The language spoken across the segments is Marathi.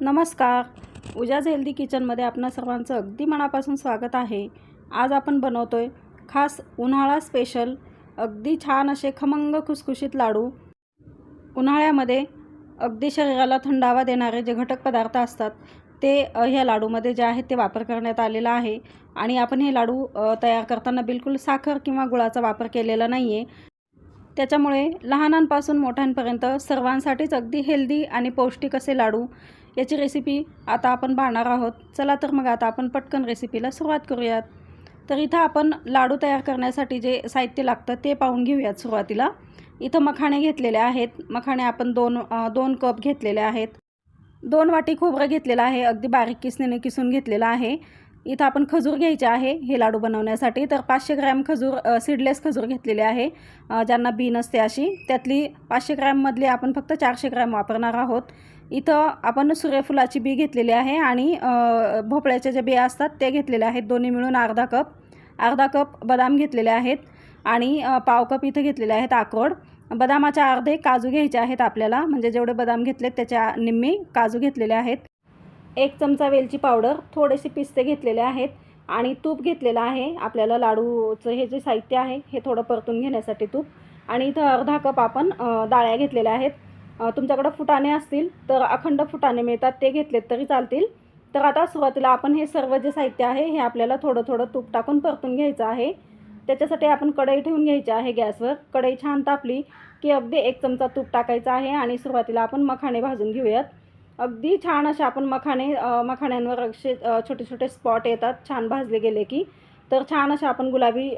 नमस्कार. उजाज हेल्दी किचनमध्ये आपणा सर्वांचं अगदी मनापासून स्वागत आहे. आज आपण बनवतो आहे खास उन्हाळा स्पेशल अगदी छान असे खमंग खुसखुशीत लाडू. उन्हाळ्यामध्ये अगदी शरीराला थंडावा देणारे जे घटक पदार्थ असतात ते ह्या लाडूमध्ये जे आहेत ते वापर करण्यात आलेला आहे. आणि आपण हे लाडू तयार करताना बिलकुल साखर किंवा गुळाचा वापर केलेला नाही आहे त्याच्यामुळे लहानांपासून मोठ्यांपर्यंत सर्वांसाठीच अगदी हेल्दी आणि पौष्टिक असे लाडू याची रेसिपी आता आपण पाहणार आहोत. चला तर मग आता आपण पटकन रेसिपीला सुरुवात करूयात. तर इथं आपण लाडू तयार करण्यासाठी जे साहित्य लागतं ते पाहून घेऊयात सुरुवातीला. इथं मखाणे घेतलेले आहेत. मखाणे आपण दोन दोन कप घेतलेले आहेत. दोन वाटी खोबरं घेतलेलं आहे. अगदी बारीक किसणीने किसून घेतलेलं आहे. इथं आपण खजूर घ्यायचे आहे हे लाडू बनवण्यासाठी. तर पाचशे ग्रॅम खजूर सीडलेस खजूर घेतलेले आहे. ज्यांना बी नसते अशी. त्यातली पाचशे ग्रॅममधली आपण फक्त चारशे ग्रॅम वापरणार आहोत. इथं आपण सूर्यफुलाची बी घेतलेली आहे आणि भोपळ्याच्या ज्या बिया असतात ते घेतलेल्या आहेत. दोन्ही मिळून अर्धा कप अर्धा कप बदाम घेतलेले आहेत आणि पाव कप इथं घेतलेले आहेत आक्रोड. बदामाच्या अर्धे काजू घ्यायचे आहेत आपल्याला म्हणजे जेवढे बदाम घेतलेत त्याच्या निम्मी काजू घेतलेले आहेत. एक चमचा वेलची पावडर थोडेसे पिस्ते घेतलेले आहेत आणि तूप घेतलेलं आहे. आपल्याला लाडूचं हे जे साहित्य आहे हे थोडं परतून घेण्यासाठी तूप. आणि इथं अर्धा कप आपण डाळ्या घेतलेल्या आहेत. तुमच्याकडं फुटाणे असतील तर अखंड फुटाणे मिळतात ते घेतलेत तरी चालतील. तर आता सुरुवातीला आपण हे सर्व जे साहित्य आहे हे आपल्याला थोडं थोडं तूप टाकून परतून घ्यायचं आहे. त्याच्यासाठी आपण कढई ठेवून घ्यायची आहे गॅसवर. कढई छान तापली की अगदी एक चमचा तूप टाकायचा आहे आणि सुरुवातीला आपण मखाणे भाजून घेऊयात. अगदी छान असे आपण मखाणे मखाण्यांवर असे छोटे छोटे स्पॉट येतात छान भाजले गेले की. तर छान असे आपण गुलाबी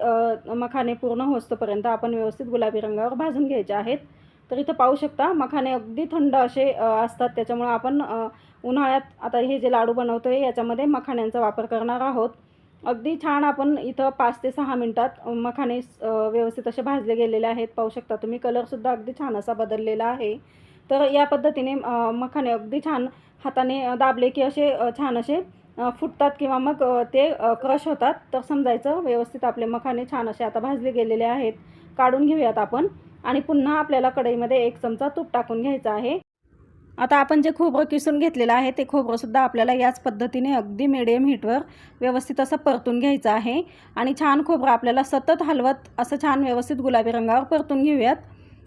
मखाणे पूर्ण होस्तोपर्यंत आपण व्यवस्थित गुलाबी रंगावर भाजून घ्यायचे आहेत. तर इथं पाहू शकता मखाने अगदी थंड असे असतात. त्याच्यामुळं आपण उन्हाळ्यात आता हे जे लाडू बनवतो आहे याच्यामध्ये मखाण्यांचा वापर करणार आहोत. अगदी छान आपण इथं पाच ते सहा मिनटात मखाने व्यवस्थित असे भाजले गेलेले आहेत. पाहू शकता तुम्ही कलरसुद्धा अगदी छान असा बदललेला आहे. तर या पद्धतीने मखाने अगदी छान हाताने दाबले की असे छान असे फुटतात किंवा मग ते क्रश होतात. तर समजायचं व्यवस्थित आपले मखाने छान असे आता भाजले गेलेले आहेत. काढून घेऊयात आपण. आणि पुन्हा आपल्याला कढईमध्ये एक चमचा तूप टाकून घ्यायचं आहे. आता आपण जे खोबरं किसून घेतलेलं आहे ते खोबरंसुद्धा आपल्याला याच पद्धतीने अगदी मिडियम हीटवर व्यवस्थित असं परतून घ्यायचं आहे. आणि छान खोबरं आपल्याला सतत हलवत असं छान व्यवस्थित गुलाबी रंगावर परतून घेऊयात.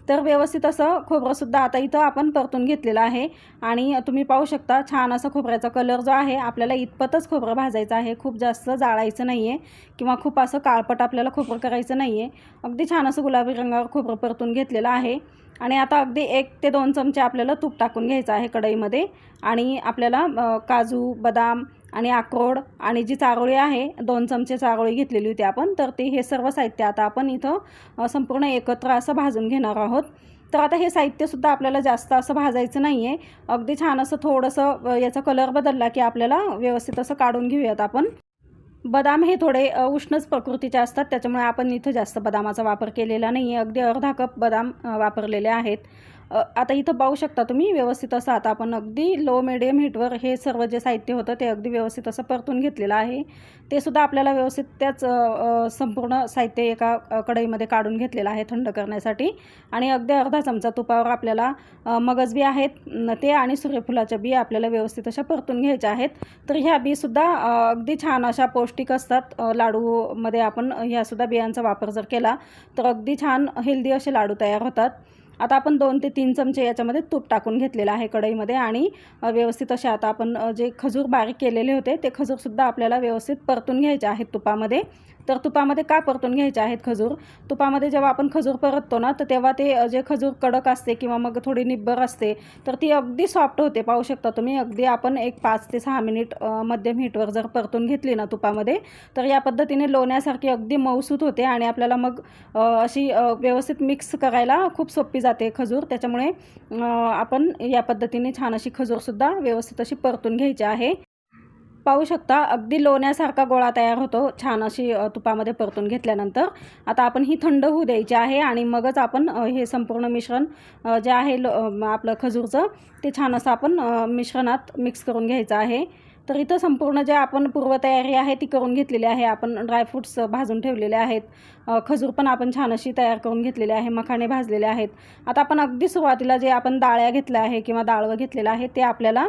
तर व्यवस्थित असं खोबरंसुद्धा आता इथं आपण परतून घेतलेलं आहे. आणि तुम्ही पाहू शकता छान असं खोबऱ्याचा कलर जो आहे आपल्याला इतपतच खोबरं भाजायचं आहे. खूप जास्त जाळायचं नाही आहे किंवा खूप असं काळपट आपल्याला खोबरं करायचं नाही आहे अगदी छान असं गुलाबी रंगावर खोबरं परतून घेतलेलं आहे. आणि आता अगदी एक ते दोन चमचे आपल्याला तूप टाकून घ्यायचं आहे कढईमध्ये. आणि आपल्याला काजू बदाम आणि अक्रोड आणि जी चारोळी आहे दोन चमचे चारोळी घेतलेली होती आपण तर ते हे सर्व साहित्य आता आपण इथं संपूर्ण एकत्र असं भाजून घेणार आहोत. तर आता हे साहित्यसुद्धा आपल्याला जास्त असं भाजायचं नाही आहे अगदी छान असं थोडंसं याचा कलर बदलला की आपल्याला व्यवस्थित असं काढून घेऊयात आपण. बदाम हे थोडे उष्णच प्रकृतीचे असतात त्याच्यामुळे आपण इथं जास्त बदामाचा वापर केलेला नाही आहे अगदी अर्धा कप बदाम वापरलेले आहेत. आता इथं पाहू शकता तुम्ही व्यवस्थित असं आता आपण अगदी लो मिडियम हीटवर हे सर्व जे साहित्य होतं ते अगदी व्यवस्थित असं परतून घेतलेलं आहे. ते सुद्धा आपल्याला व्यवस्थित त्याच संपूर्ण साहित्य एका कढईमध्ये काढून घेतलेलं आहे थंड करण्यासाठी. आणि अगदी अर्धा चमचा तुपावर आपल्याला मगजबी मगज बी आहेत ते आणि सूर्यफुलाच्या बी आपल्याला व्यवस्थित अशा परतून घ्यायच्या आहेत. तर ह्या बीसुद्धा अगदी छान अशा पौष्टिक असतात. लाडूमध्ये आपण ह्यासुद्धा बियांचा वापर जर केला तर अगदी छान हेल्दी असे लाडू तयार होतात. आता आपण दोन ते तीन चमचे याच्यामध्ये तूप टाकून घेतलेलं आहे कढईमध्ये आणि व्यवस्थित असे आता आपण जे खजूर बारीक केलेले होते ते खजूरसुद्धा आपल्याला व्यवस्थित परतून घ्यायचे आहेत तुपामध्ये. तर तुपामध्ये का परतून घ्यायचे आहेत खजूर? तुपामध्ये जेव्हा आपण खजूर परततो ना तर तेव्हा ते जे खजूर कडक असते किंवा मग थोडी निब्बर असते तर ती अगदी सॉफ्ट होते पाहू शकता तुम्ही. अगदी आपण एक पाच ते सहा मिनिट मध्यम हीटवर जर परतून घेतली ना तुपामध्ये तर या पद्धतीने लोण्यासारखी अगदी मऊसूत होते आणि आपल्याला मग अशी व्यवस्थित मिक्स करायला खूप सोपी जाते खजूर. त्याच्यामुळे आपण या पद्धतीने छान अशी खजूरसुद्धा व्यवस्थित अशी परतून घ्यायची आहे. पाहू शकता अगदी लोण्यासारखा गोळा तयार होतो. छान अशी तुपामध्ये परतून घेतल्यानंतर. आता आपण ही थंड होऊ द्यायची आहे आणि मगच आपण हे संपूर्ण मिश्रण जे आहे लो आपलं खजूरचं ते छान असं आपण मिश्रणात मिक्स करून घ्यायचं आहे. तर इथं संपूर्ण जे आपण पूर्वतयारी आहे ती करून घेतलेली आहे. आपण ड्रायफ्रूट्स भाजून ठेवलेले आहेत. खजूर पण आपण छान अशी तयार करून घेतलेली आहे. मखाणे भाजलेले आहेत. आता आपण अगदी सुरुवातीला जे आपण डाळ्या घेतल्या आहे किंवा डाळवं घेतलेलं आहे ते आपल्याला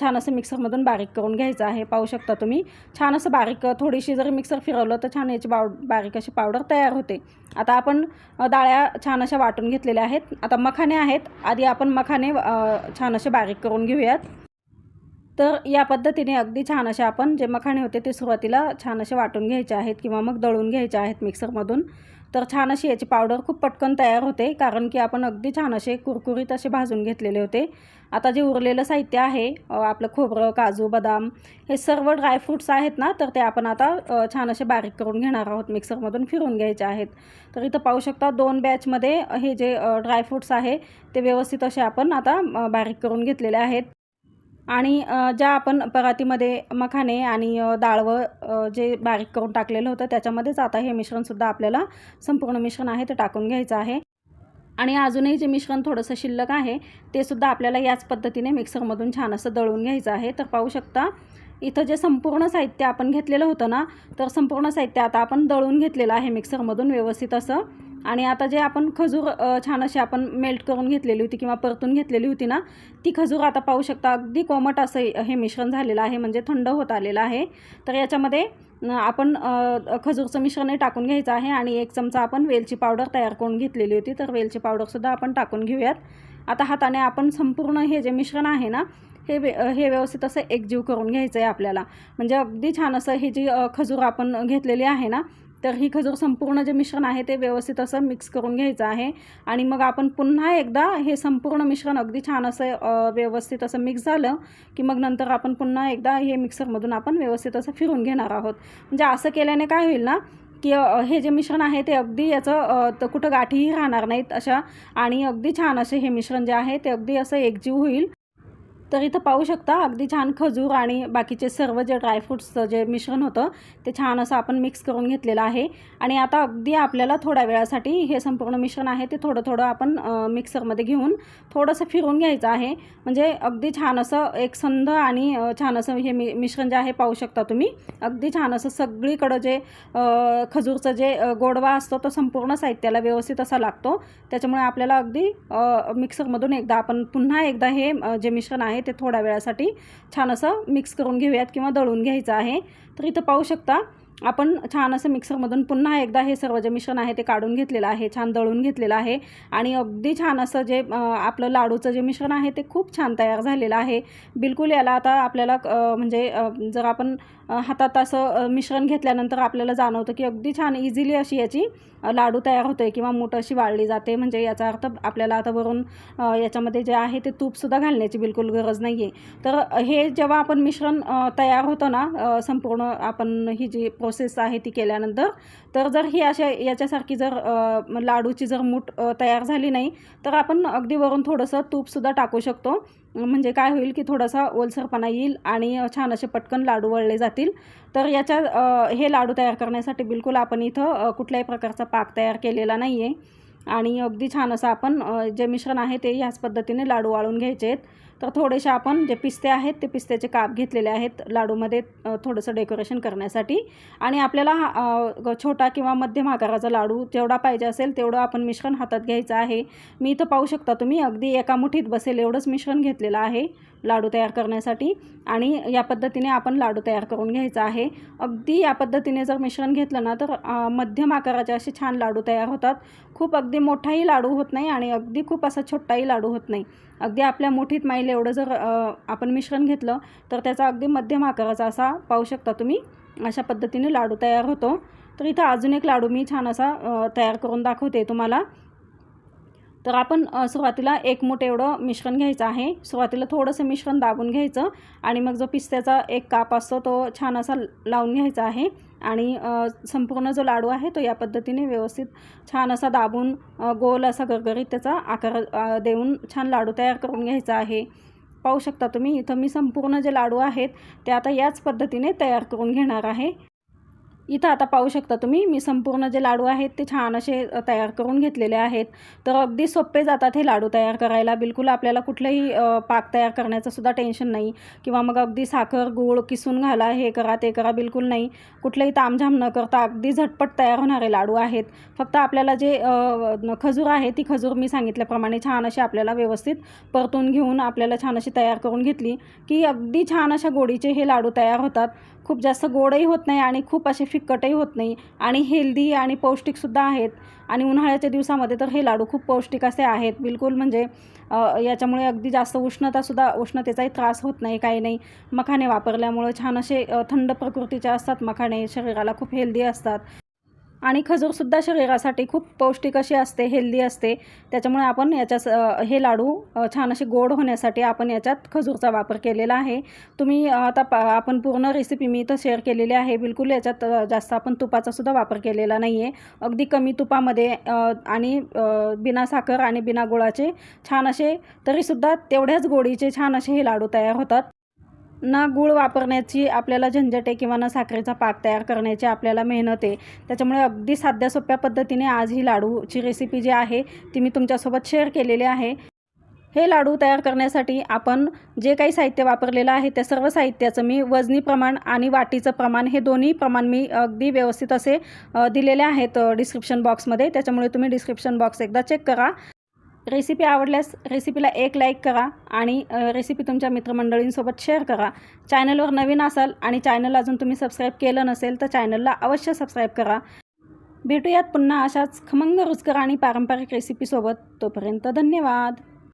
छान असं मिक्सरमधून बारीक करून घ्यायचं आहे. पाहू शकता तुम्ही. छान असं बारीक थोडीशी जर मिक्सर फिरवलं तर छान याची बाव बारीक अशी पावडर तयार होते. आता आपण डाळ्या छान अशा वाटून घेतलेल्या आहेत. आता मखाने आहेत. आधी आपण मखाने छान असे बारीक करून घेऊयात. तर या पद्धतीने अगदी छान असे आपण जे मखाणे होते ते सुरुवातीला छान असे वाटून घ्यायचे आहेत किंवा मग दळून घ्यायचे आहेत मिक्सरमधून. तर छान अशी याची पावडर खूप पटकन तयार होते कारण की आपण अगदी छान असे कुरकुरीत असे भाजून घेतलेले होते. आता जे उरलेलं साहित्य आहे आपलं खोबरं काजू बदाम हे सर्व ड्रायफ्रूट्स आहेत ना तर ते आपण आता छान असे बारीक करून घेणार आहोत मिक्सरमधून फिरून घ्यायचे आहेत. तर इथं पाहू शकता दोन बॅचमध्ये हे जे ड्रायफ्रूट्स आहे ते व्यवस्थित असे आपण आता बारीक करून घेतलेले आहेत. आणि ज्या आपण परातीमध्ये मखाने आणि डाळवं जे बारीक करून टाकलेलं होतं त्याच्यामध्येच आता हे मिश्रणसुद्धा आपल्याला संपूर्ण मिश्रण आहे ते टाकून घ्यायचं आहे. आणि अजूनही जे मिश्रण थोडंसं शिल्लक आहे ते सुद्धा आपल्याला याच पद्धतीने मिक्सरमधून छान असं दळून घ्यायचं आहे. तर पाहू शकता इथं जे संपूर्ण साहित्य आपण घेतलेलं होतं ना तर संपूर्ण साहित्य आता आपण दळून घेतलेलं आहे मिक्सरमधून व्यवस्थित असं. आणि आता जे आपण खजूर छान अशी आपण मेल्ट करून घेतलेली होती किंवा परतून घेतलेली होती ना ती खजूर आता पाहू शकता अगदी कोमट असं हे मिश्रण झालेलं आहे म्हणजे थंड होत आलेलं आहे. तर याच्यामध्ये आपण खजूरचं मिश्रण टाकून घ्यायचं आहे आणि एक चमचा आपण वेलची पावडर तयार करून घेतलेली होती. तर वेलची पावडरसुद्धा आपण टाकून घेऊयात. आता हाताने आपण संपूर्ण हे जे मिश्रण आहे ना हे वे हे व्यवस्थित असं एकजीव करून घ्यायचं आहे आपल्याला. म्हणजे अगदी छान असं हे जी खजूर आपण घेतलेली आहे ना तर ही खजूर संपूर्ण जे मिश्रण आहे ते व्यवस्थित असं मिक्स करून घ्यायचं आहे. आणि मग आपण पुन्हा एकदा हे संपूर्ण मिश्रण अगदी छान असं व्यवस्थित असं मिक्स झालं की मग नंतर आपण पुन्हा एकदा हे मिक्सरमधून आपण व्यवस्थित असं फिरून घेणार आहोत. म्हणजे असं केल्याने काय होईल ना की हे जे मिश्रण आहे ते अगदी याचं तर कुठं गाठीही राहणार नाहीत अशा. आणि अगदी छान असे हे मिश्रण जे आहे ते अगदी असं एकजीव होईल. तर इथं पाहू शकता अगदी छान खजूर आणि बाकीचे सर्व जे ड्रायफ्रूट्सचं जे मिश्रण होतं ते छान असं आपण मिक्स करून घेतलेलं आहे. आणि आता अगदी आपल्याला थोड्या वेळासाठी हे संपूर्ण मिश्रण आहे ते थोडं थोडं आपण मिक्सरमध्ये घेऊन थोडंसं फिरून घ्यायचं आहे. म्हणजे अगदी छान असं एक संध आणि छान असं हे मि मिश्रण जे आहे पाहू शकता तुम्ही. अगदी छान असं सगळीकडं जे खजूरचं जे गोडवा असतो तो संपूर्ण साहित्याला व्यवस्थित असा लागतो. त्याच्यामुळे आपल्याला अगदी मिक्सरमधून एकदा आपण पुन्हा एकदा हे जे मिश्रण आहे ते थोड्या वेळासाठी छान असं मिक्स करून घेऊयात किंवा दळून घ्यायचं आहे. तर इथं पाहू शकता आपण छान असं मिक्सरमधून पुन्हा एकदा हे सर्व जे मिश्रण आहे ते काढून घेतलेलं आहे छान दळून घेतलेलं आहे आणि अगदी छान असं जे आपलं लाडूचं जे मिश्रण आहे ते खूप छान तयार झालेलं आहे. बिलकुल याला आता आपल्याला म्हणजे जर आपण हातात असं मिश्रण घेतल्यानंतर आपल्याला जाणवतं की अगदी छान इझिली अशी याची लाडू तयार होते किंवा मूठ अशी वाळली जाते. म्हणजे याचा अर्थ आपल्याला आता वरून याच्यामध्ये जे आहे ते तूपसुद्धा घालण्याची बिलकुल गरज नाही आहे तर हे जेव्हा आपण मिश्रण तयार होतं ना संपूर्ण आपण ही जी प्रोसेस आहे ती केल्यानंतर. तर जर ही अशा याच्यासारखी जर लाडूची जर मूठ तयार झाली नाही तर आपण अगदी वरून थोडंसं तूपसुद्धा टाकू शकतो. म्हणजे काय होईल की थोडासा ओलसरपणा येईल आणि छान असे पटकन लाडू वळले जातील. तर याच्या हे लाडू तयार करण्यासाठी बिलकुल आपण इथं कुठल्याही प्रकारचा पाक तयार केलेला नाही आहे आणि अगदी छान असं आपण जे मिश्रण आहे ते ह्याच पद्धतीने लाडू वाळून घ्यायचे आहेत तर थोडेसे आपण जे पिस्ते आहेत ते पिस्त्याचे काप घेतलेले आहेत लाडूमध्ये थोडंसं डेकोरेशन करण्यासाठी. आणि आपल्याला छोटा किंवा मध्यम आकाराचा लाडू जेवढा पाहिजे असेल तेवढं आपण मिश्रण हातात घ्यायचं आहे. मी इथं पाहू शकता तुम्ही अगदी एका मुठीत बसेल एवढंच मिश्रण घेतलेलं आहे. लाडू तयार करण्यासाठी आणि या पद्धतीने आपण लाडू तयार करून घ्यायचा आहे. अगदी या पद्धतीने जर मिश्रण घेतलं ना तर मध्यम आकाराचे असे छान लाडू तयार होतात. खूप अगदी मोठाही लाडू होत नाही आणि अगदी खूप असा छोटाही लाडू होत नाही. अगदी आपल्या मुठीत माईल एवढं जर आपण मिश्रण घेतलं तर त्याचा अगदी मध्यम आकाराचा असा पाहू शकता तुम्ही अशा पद्धतीने लाडू तयार होतो. तर इथं अजून एक लाडू मी छान असा तयार करून दाखवते तुम्हाला. तर आपण सुरुवातीला एक मूठ एवढं मिश्रण घ्यायचं आहे. सुरुवातीला थोडंसं मिश्रण दाबून घ्यायचं आणि मग जो पिस्त्याचा एक काप असतो तो छान असा लावून घ्यायचा आहे. आणि संपूर्ण जो लाडू आहे तो या पद्धतीने व्यवस्थित छान असा दाबून गोल असा गरगरीत त्याचा आकार देऊन छान लाडू तयार करून घ्यायचा आहे. पाहू शकता तुम्ही इथं मी संपूर्ण जे लाडू आहेत ते आता याच पद्धतीने तयार करून घेणार आहे. इथं आता पाहू शकता तुम्ही मी संपूर्ण जे लाडू आहेत ते छान असे तयार करून घेतलेले आहेत. तर अगदी सोपे जातात हे लाडू तयार करायला. बिलकुल आपल्याला कुठलंही पाक तयार करण्याचं सुद्धा टेन्शन नाही. किंवा मग अगदी साखर गूळ किसून घाला हे करा ते करा बिलकुल नाही. कुठलंही तामझाम न करता अगदी झटपट तयार होणारे लाडू आहेत. फक्त आपल्याला जे खजूर आहे ती खजूर मी सांगितल्याप्रमाणे छान अशी आपल्याला व्यवस्थित परतून घेऊन आपल्याला छान अशी तयार करून घेतली की अगदी छान अशा गोडीचे हे लाडू तयार होतात. खूप जास्त गोडही होत नाही आणि खूप असे फिक्कटही होत नाही. आणि हेल्दी आणि पौष्टिकसुद्धा आहेत. आणि उन्हाळ्याच्या दिवसामध्ये तर हे लाडू खूप पौष्टिक असे आहेत. बिलकुल म्हणजे याच्यामुळे अगदी जास्त उष्णतासुद्धा उष्णतेचाही त्रास होत नाही काही नाही. मखाने वापरल्यामुळं छान असे थंड प्रकृतीचे असतात मखाणे. शरीराला खूप हेल्दी असतात. आणि खजूरसुद्धा शरीरासाठी खूप पौष्टिक अशी असते हेल्दी असते. त्याच्यामुळे आपण याच्या हे लाडू छान असे गोड होण्यासाठी आपण याच्यात खजूरचा वापर केलेला आहे. तुम्ही आता पा आपण पूर्ण रेसिपी मी इथं शेअर केलेली आहे. बिलकुल याच्यात जास्त आपण तुपाचासुद्धा वापर केलेला नाही आहे अगदी कमी तुपामध्ये आणि बिना साखर आणि बिना गुळाचे छान असे तरीसुद्धा तेवढ्याच गोडीचे छान असे हे लाडू तयार होतात. ना गूळ वापरण्याची आपल्याला झंझट आहे किंवा ना साखरेचा पाक तयार करण्याची आपल्याला मेहनत आहे. त्याच्यामुळे अगदी साध्या सोप्या पद्धतीने आज ही लाडूची रेसिपी जी आहे ती मी तुमच्यासोबत शेअर केलेली आहे. हे लाडू तयार करण्यासाठी आपण जे काही साहित्य वापरलेलं आहे त्या सर्व साहित्याचं मी वजनी प्रमाण आणि वाटीचं प्रमाण हे दोन्ही प्रमाण मी अगदी व्यवस्थित असे दिलेले आहेत डिस्क्रिप्शन बॉक्समध्ये त्याच्यामुळे तुम्ही डिस्क्रिप्शन बॉक्स एकदा चेक करा. रेसिपी आवडल्यास रेसिपीला एक लाईक करा आणि रेसिपी तुमच्या मित्रमंडळींसोबत शेअर करा. चॅनलवर नवीन असाल आणि चॅनल अजून तुम्ही सबस्क्राईब केलं नसेल तर चॅनलला अवश्य सबस्क्राईब करा. भेटूयात पुन्हा अशाच खमंग रुचकर आणि पारंपरिक रेसिपीसोबत तोपर्यंत धन्यवाद.